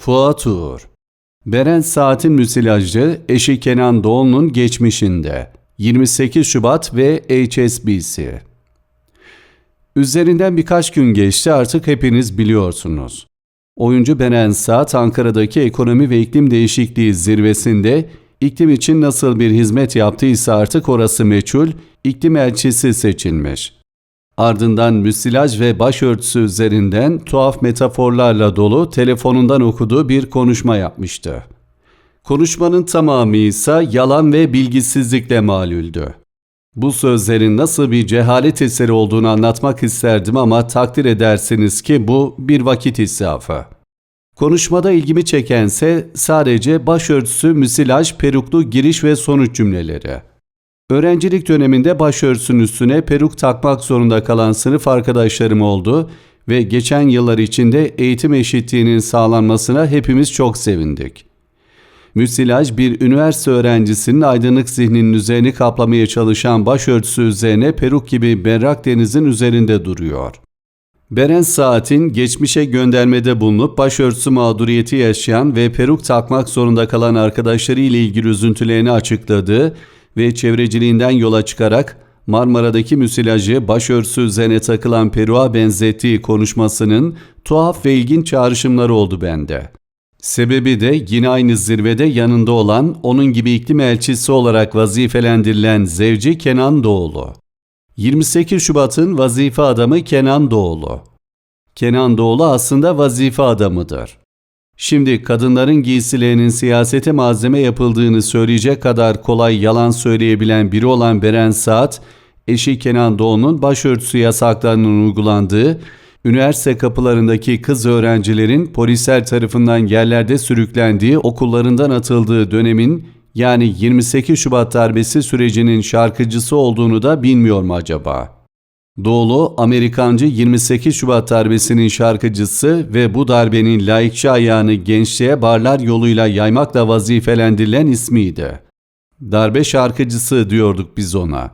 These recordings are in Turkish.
Fuat Uğur Beren Saat'in müsilajı eşi Kenan Doğulu'nun geçmişinde 28 Şubat ve HSBC Üzerinden birkaç gün geçti artık hepiniz biliyorsunuz. Oyuncu Beren Saat Ankara'daki ekonomi ve iklim değişikliği zirvesinde iklim için nasıl bir hizmet yaptıysa artık orası meçhul, iklim elçisi seçilmiş. Ardından müsilaj ve başörtüsü üzerinden tuhaf metaforlarla dolu telefonundan okuduğu bir konuşma yapmıştı. Konuşmanın tamamı ise yalan ve bilgisizlikle malüldü. Bu sözlerin nasıl bir cehalet eseri olduğunu anlatmak isterdim ama takdir edersiniz ki bu bir vakit israfı. Konuşmada ilgimi çekense sadece başörtüsü, müsilaj, peruklu giriş ve sonuç cümleleri. Öğrencilik döneminde başörtüsünün üstüne peruk takmak zorunda kalan sınıf arkadaşlarım oldu ve geçen yıllar içinde eğitim eşitliğinin sağlanmasına hepimiz çok sevindik. Müsilaj bir üniversite öğrencisinin aydınlık zihninin üzerini kaplamaya çalışan başörtüsü üzerine peruk gibi berrak denizin üzerinde duruyor. Beren Saat'in geçmişe göndermede bulunup başörtüsü mağduriyeti yaşayan ve peruk takmak zorunda kalan arkadaşları ile ilgili üzüntülerini açıkladığı ve çevreciliğinden yola çıkarak Marmara'daki müsilajı başörtüsü üzerine takılan peruğa benzettiği konuşmasının tuhaf ve ilginç çağrışımları oldu bende. Sebebi de yine aynı zirvede yanında olan onun gibi iklim elçisi olarak vazifelendirilen Zevci Kenan Doğulu. 28 Şubat'ın vazife adamı Kenan Doğulu. Kenan Doğulu aslında vazife adamıdır. Şimdi kadınların giysilerinin siyasete malzeme yapıldığını söyleyecek kadar kolay yalan söyleyebilen biri olan Beren Saat, eşi Kenan Doğulu'nun başörtüsü yasaklarının uygulandığı, üniversite kapılarındaki kız öğrencilerin polisler tarafından yerlerde sürüklendiği okullarından atıldığı dönemin yani 28 Şubat darbesi sürecinin şarkıcısı olduğunu da bilmiyor mu acaba? Doğulu, Amerikancı 28 Şubat darbesinin şarkıcısı ve bu darbenin layıkçı ayağını gençliğe barlar yoluyla yaymakla vazifelendirilen ismiydi. Darbe şarkıcısı diyorduk biz ona.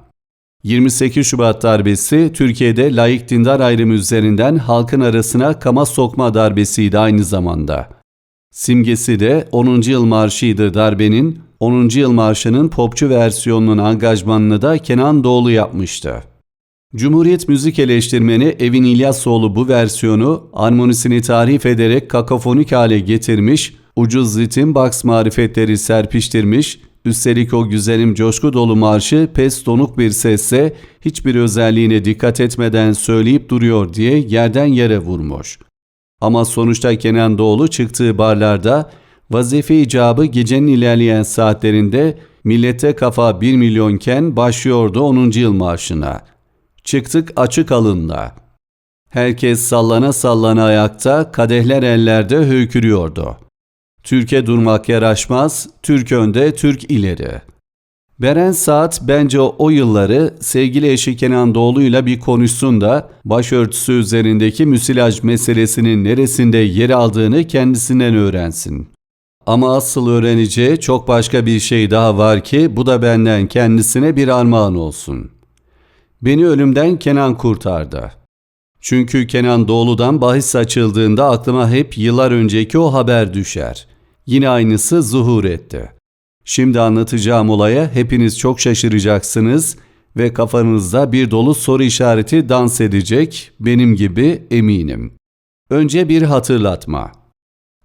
28 Şubat darbesi Türkiye'de layık dindar ayrımı üzerinden halkın arasına kama sokma darbesiydi aynı zamanda. Simgesi de 10. yıl marşıydı darbenin, 10. yıl marşının popçu versiyonunun angajmanını da Kenan Doğulu yapmıştı. Cumhuriyet müzik eleştirmeni Evin İlyasoğlu bu versiyonu armonisini tarif ederek kakafonik hale getirmiş, ucuz ritim box marifetleri serpiştirmiş, üstelik o güzelim coşku dolu marşı pes donuk bir sesle hiçbir özelliğine dikkat etmeden söyleyip duruyor diye yerden yere vurmuş. Ama sonuçta Kenan Doğulu çıktığı barlarda vazife icabı gecenin ilerleyen saatlerinde millete kafa 1 milyonken başlıyordu 10. yıl marşına. Çıktık açık alınla. Herkes sallana sallana ayakta, kadehler ellerde höykürüyordu. Türkiye durmak yaraşmaz, Türk önde, Türk ileri. Beren Saat bence o yılları sevgili eşi Kenan Doğulu'yla bir konuşsun da başörtüsü üzerindeki müsilaj meselesinin neresinde yer aldığını kendisinden öğrensin. Ama asıl öğreneceği çok başka bir şey daha var ki bu da benden kendisine bir armağan olsun. Beni ölümden Kenan kurtardı. Çünkü Kenan Doğulu'dan bahis açıldığında aklıma hep yıllar önceki o haber düşer. Yine aynısı zuhur etti. Şimdi anlatacağım olaya hepiniz çok şaşıracaksınız ve kafanızda bir dolu soru işareti dans edecek benim gibi eminim. Önce bir hatırlatma.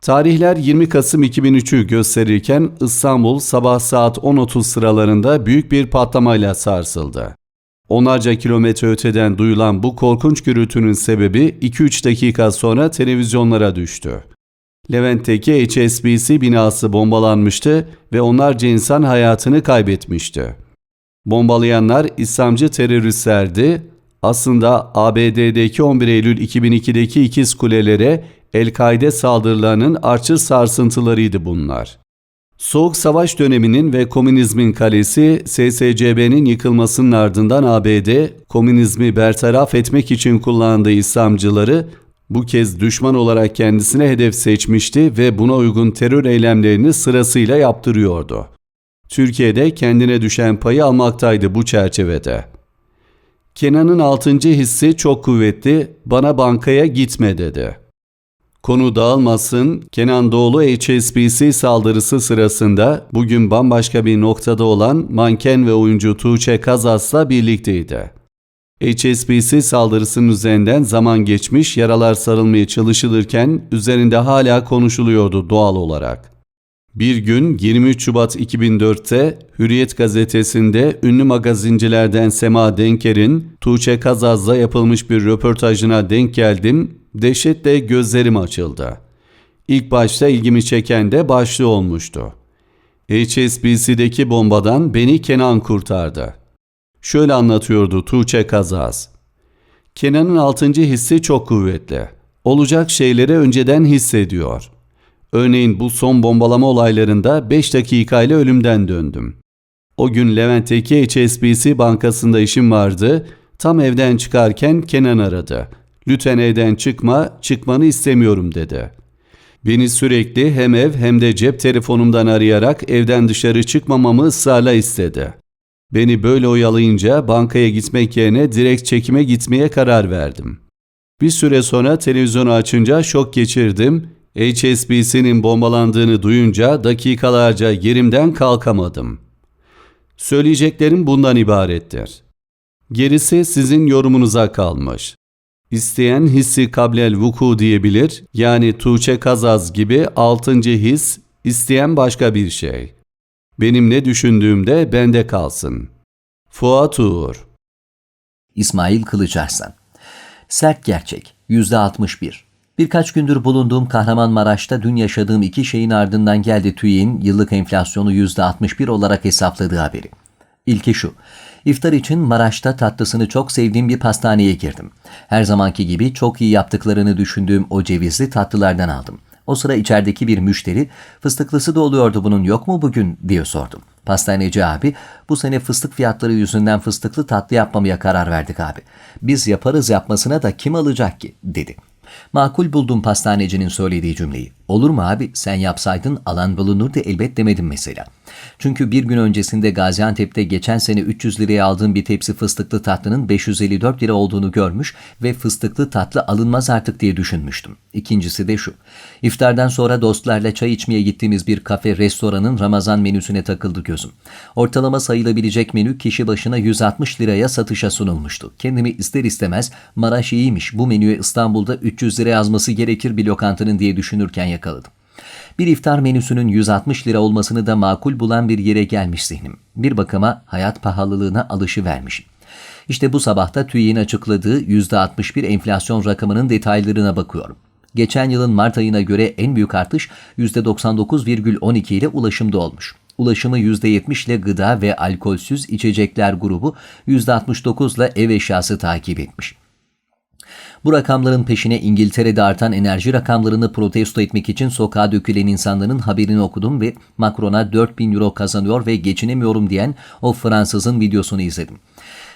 Tarihler 20 Kasım 2003'ü gösterirken İstanbul sabah saat 10.30 sıralarında büyük bir patlamayla sarsıldı. Onlarca kilometre öteden duyulan bu korkunç gürültünün sebebi 2-3 dakika sonra televizyonlara düştü. Levent'teki HSBC binası bombalanmıştı ve onlarca insan hayatını kaybetmişti. Bombalayanlar İslamcı teröristlerdi. Aslında ABD'deki 11 Eylül 2002'deki ikiz kulelere El-Kaide saldırılarının artçı sarsıntılarıydı bunlar. Soğuk Savaş döneminin ve komünizmin kalesi SSCB'nin yıkılmasının ardından ABD, komünizmi bertaraf etmek için kullandığı İslamcıları bu kez düşman olarak kendisine hedef seçmişti ve buna uygun terör eylemlerini sırasıyla yaptırıyordu. Türkiye'de kendine düşen payı almaktaydı bu çerçevede. Kenan'ın altıncı hissi çok kuvvetli, bana bankaya gitme dedi. Konu dağılmasın, Kenan Doğulu HSBC saldırısı sırasında bugün bambaşka bir noktada olan manken ve oyuncu Tuğçe Kazas'la birlikteydi. HSBC saldırısının üzerinden zaman geçmiş, yaralar sarılmaya çalışılırken üzerinde hala konuşuluyordu doğal olarak. Bir gün 23 Şubat 2004'te Hürriyet gazetesinde ünlü magazincilerden Sema Denker'in Tuğçe Kazaz'la yapılmış bir röportajına denk geldim, dehşetle gözlerim açıldı. İlk başta ilgimi çeken de başlığı olmuştu. HSBC'deki bombadan beni Kenan kurtardı. Şöyle anlatıyordu Tuğçe Kazaz. Kenan'ın altıncı hissi çok kuvvetli. Olacak şeyleri önceden hissediyor. Örneğin bu son bombalama olaylarında 5 dakikayla ölümden döndüm. O gün Levent'teki HSBC bankasında işim vardı. Tam evden çıkarken Kenan aradı. Lütfen evden çıkma, çıkmanı istemiyorum dedi. Beni sürekli hem ev hem de cep telefonumdan arayarak evden dışarı çıkmamamı ısrarla istedi. Beni böyle oyalayınca bankaya gitmek yerine direkt çekime gitmeye karar verdim. Bir süre sonra televizyonu açınca şok geçirdim. HSBC'nin bombalandığını duyunca dakikalarca yerimden kalkamadım. Söyleyeceklerim bundan ibarettir. Gerisi sizin yorumunuza kalmış. İsteyen hissi kablel vuku diyebilir, yani Tuğçe Kazaz gibi altıncı his, isteyen başka bir şey.'' Benim ne düşündüğümde bende kalsın. Fuat Uğur İsmail Kılıçarslan Sert gerçek %61 Birkaç gündür bulunduğum Kahramanmaraş'ta dün yaşadığım iki şeyin ardından geldi TÜİ'nin yıllık enflasyonu %61 olarak hesapladığı haberi. İlki şu. İftar için Maraş'ta tatlısını çok sevdiğim bir pastaneye girdim. Her zamanki gibi çok iyi yaptıklarını düşündüğüm o cevizli tatlılardan aldım. O sıra içerideki bir müşteri fıstıklısı da oluyordu bunun yok mu bugün diye sordum. Pastaneci abi bu sene fıstık fiyatları yüzünden fıstıklı tatlı yapmamaya karar verdik abi. Biz yaparız yapmasına da kim alacak ki dedi. Makul buldum pastanecinin söylediği cümleyi. Olur mu abi sen yapsaydın alan bulunurdu elbet demedim mesela. Çünkü bir gün öncesinde Gaziantep'te geçen sene 300 liraya aldığım bir tepsi fıstıklı tatlının 554 lira olduğunu görmüş ve fıstıklı tatlı alınmaz artık diye düşünmüştüm. İkincisi de şu. İftardan sonra dostlarla çay içmeye gittiğimiz bir kafe restoranın Ramazan menüsüne takıldı gözüm. Ortalama sayılabilecek menü kişi başına 160 liraya satışa sunulmuştu. Kendimi ister istemez Maraş iyiymiş bu menüye İstanbul'da 300 lira yazması gerekir bir lokantanın diye düşünürken yakaladım. Bir iftar menüsünün 160 lira olmasını da makul bulan bir yere gelmiş zihnim. Bir bakıma hayat pahalılığına alışı vermişim. İşte bu sabahta TÜİ'nin açıkladığı %61 enflasyon rakamının detaylarına bakıyorum. Geçen yılın Mart ayına göre en büyük artış %99,12 ile ulaşımda olmuş. Ulaşımı %70 ile gıda ve alkolsüz içecekler grubu %69 ile ev eşyası takip etmiş. Bu rakamların peşine İngiltere'de artan enerji rakamlarını protesto etmek için sokağa dökülen insanların haberini okudum ve Macron'a 4000 euro kazanıyor ve geçinemiyorum diyen o Fransızın videosunu izledim.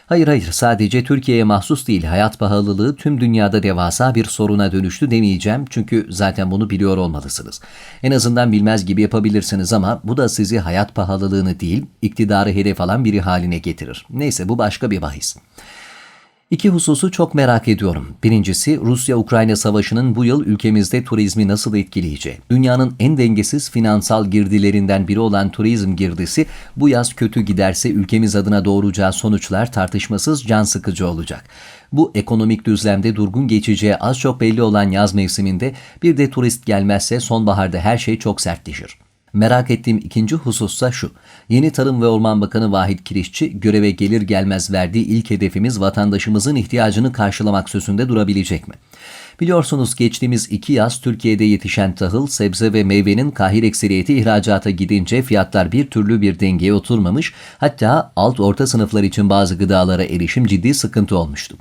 Hayır hayır sadece Türkiye'ye mahsus değil hayat pahalılığı tüm dünyada devasa bir soruna dönüştü demeyeceğim çünkü zaten bunu biliyor olmalısınız. En azından bilmez gibi yapabilirsiniz ama bu da sizi hayat pahalılığını değil iktidarı hedef alan biri haline getirir. Neyse bu başka bir bahis. İki hususu çok merak ediyorum. Birincisi Rusya-Ukrayna savaşının bu yıl ülkemizde turizmi nasıl etkileyeceği. Dünyanın en dengesiz finansal girdilerinden biri olan turizm girdisi bu yaz kötü giderse ülkemiz adına doğuracağı sonuçlar tartışmasız can sıkıcı olacak. Bu ekonomik düzlemde durgun geçeceği az çok belli olan yaz mevsiminde bir de turist gelmezse sonbaharda her şey çok sertleşir. Merak ettiğim ikinci husussa şu. Yeni Tarım ve Orman Bakanı Vahit Kirişçi göreve gelir gelmez verdiği ilk hedefimiz vatandaşımızın ihtiyacını karşılamak sözünde durabilecek mi? Biliyorsunuz geçtiğimiz iki yaz Türkiye'de yetişen tahıl, sebze ve meyvenin kahir ekseriyeti ihracata gidince fiyatlar bir türlü bir dengeye oturmamış, hatta alt orta sınıflar için bazı gıdalara erişim ciddi sıkıntı olmuştu.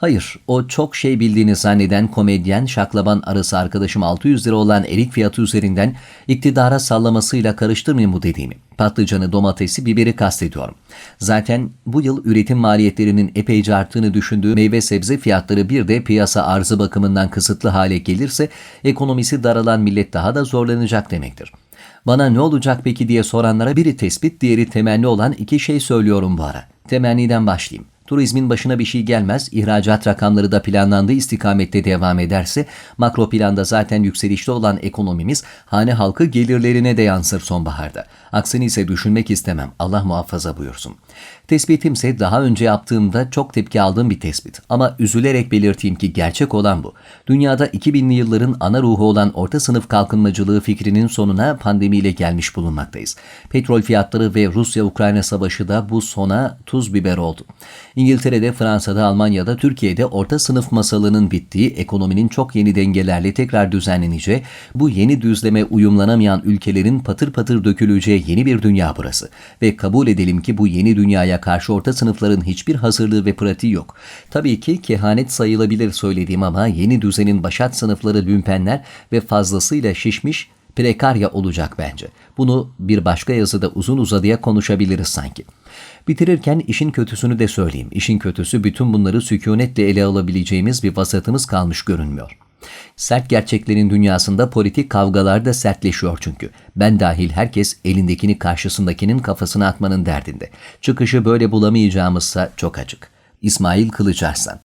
Hayır, o çok şey bildiğini zanneden komedyen şaklaban arası arkadaşım 600 lira olan erik fiyatı üzerinden iktidara sallamasıyla karıştırmayın bu dediğimi. Patlıcanı, domatesi, biberi kastediyorum. Zaten bu yıl üretim maliyetlerinin epeyce arttığını düşündüğü meyve sebze fiyatları bir de piyasa arzı bakımından kısıtlı hale gelirse ekonomisi daralan millet daha da zorlanacak demektir. Bana ne olacak peki diye soranlara biri tespit, diğeri temenni olan iki şey söylüyorum bu ara. Temenniden başlayayım. Turizmin başına bir şey gelmez, ihracat rakamları da planlandığı istikamette devam ederse, makro planda zaten yükselişte olan ekonomimiz hane halkı gelirlerine de yansır sonbaharda. Aksini ise düşünmek istemem. Allah muhafaza buyursun. Tespitimse daha önce yaptığımda çok tepki aldığım bir tespit. Ama üzülerek belirteyim ki gerçek olan bu. Dünyada 2000'li yılların ana ruhu olan orta sınıf kalkınmacılığı fikrinin sonuna pandemiyle gelmiş bulunmaktayız. Petrol fiyatları ve Rusya-Ukrayna savaşı da bu sona tuz biber oldu. İngiltere'de, Fransa'da, Almanya'da, Türkiye'de orta sınıf masalının bittiği, ekonominin çok yeni dengelerle tekrar düzenleneceği, bu yeni düzleme uyumlanamayan ülkelerin patır patır döküleceği yeni bir dünya burası. Ve kabul edelim ki bu yeni dünyaya karşı orta sınıfların hiçbir hazırlığı ve pratiği yok. Tabii ki kehanet sayılabilir söylediğim ama yeni düzenin başat sınıfları lümpenler ve fazlasıyla şişmiş prekarya olacak bence. Bunu bir başka yazıda uzun uzadıya konuşabiliriz sanki. Bitirirken işin kötüsünü de söyleyeyim. İşin kötüsü bütün bunları sükunetle ele alabileceğimiz bir vasatımız kalmış görünmüyor. Sert gerçeklerin dünyasında politik kavgalar da sertleşiyor çünkü. Ben dahil herkes elindekini karşısındakinin kafasına atmanın derdinde. Çıkışı böyle bulamayacağımızsa çok açık. İsmail Kılıçarslan